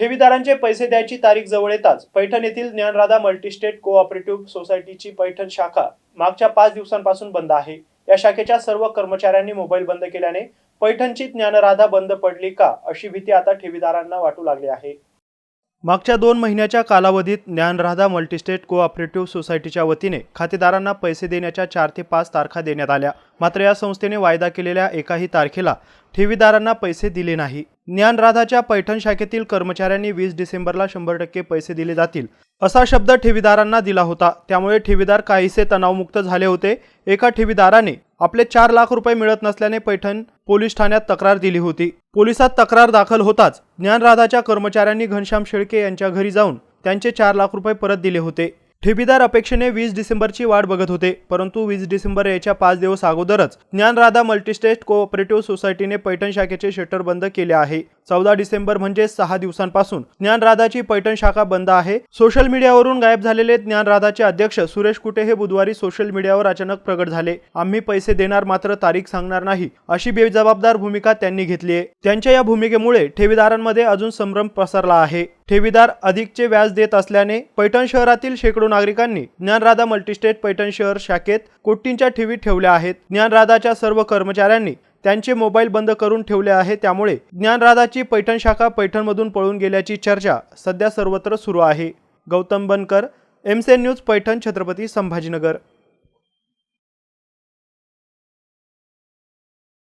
ठेवीदारांचे पैसे द्यायची तारीख जवळ येताच पैठण येथील ज्ञानराधा मल्टीस्टेट कोऑपरेटिव्ह सोसायटीची पैठण शाखा मागच्या पाच दिवसांपासून बंद आहे. या शाखेच्या सर्व कर्मचाऱ्यांनी मोबाईल बंद केल्याने पैठणची ज्ञानराधा बंद पडली का अशी भीती आता ठेवीदारांना वाटू लागली आहे. मागच्या दोन महिन्याच्या कालावधीत ज्ञानराधा मल्टीस्टेट कोऑपरेटिव्ह सोसायटीच्या वतीने खातेदारांना पैसे देण्याच्या चार ते पाच तारखा देण्यात आल्या. मात्र या संस्थेने वायदा केलेल्या एकाही तारखेला ठेवीदारांना पैसे दिले नाही. ज्ञानराधाच्या पैठण शाखेतील कर्मचाऱ्यांनी वीस डिसेंबरला शंभर टक्के पैसे दिले जातील. असा शब्द ठेवीदारांना दिला होता. त्यामुळे ठेवीदार काहीसे तणावमुक्त झाले होते. एका ठेवीदाराने आपले चार लाख रुपये मिळत नसल्याने पैठण पोलीस ठाण्यात तक्रार दिली होती. पोलिसात तक्रार दाखल होताच ज्ञानराधाच्या कर्मचाऱ्यांनी घनश्याम शेळके यांच्या घरी जाऊन त्यांचे चार लाख रुपये परत दिले होते. ठेवीदार अपेक्षेने वीस डिसेंबरची वाट बघत होते परंतु वीस डिसेंबर याच्या पाच दिवस अगोदरच ज्ञानराधा मल्टीस्टेट कोऑपरेटिव्ह सोसायटीने पैठण शाखेचे शटर बंद केले आहे. चौदा डिसेंबर म्हणजे सहा दिवसांपासून. ज्ञानराधाची पैठण शाखा बंद आहे. सोशल मीडियावरून गायब झालेले ज्ञानराधाचे अध्यक्ष सुरेश कुटे हे बुधवारी सोशल मीडियावर अचानक प्रगट झाले. आम्ही पैसे देणार मात्र तारीख सांगणार नाही अशी बेजबाबदार भूमिका त्यांनी घेतली आहे. त्यांच्या या भूमिकेमुळे ठेवीदारांमध्ये अजून संभ्रम पसरला आहे. ठेवीदार अधिकचे व्याज देत असल्याने पैठण शहरातील शेकडो नागरिकांनी ज्ञानराधा मल्टीस्टेट पैठण शहर शाखेत कोटींच्या ठेवी ठेवल्या आहेत. ज्ञानराधाच्या सर्व कर्मचाऱ्यांनी त्यांचे मोबाईल बंद करून ठेवले आहे. त्यामुळे ज्ञानराधाची पैठण शाखा पैठणमधून पळून गेल्याची चर्चा सध्या सर्वत्र सुरू आहे. गौतम बनकर एमसेन न्यूज पैठण छत्रपती संभाजीनगर.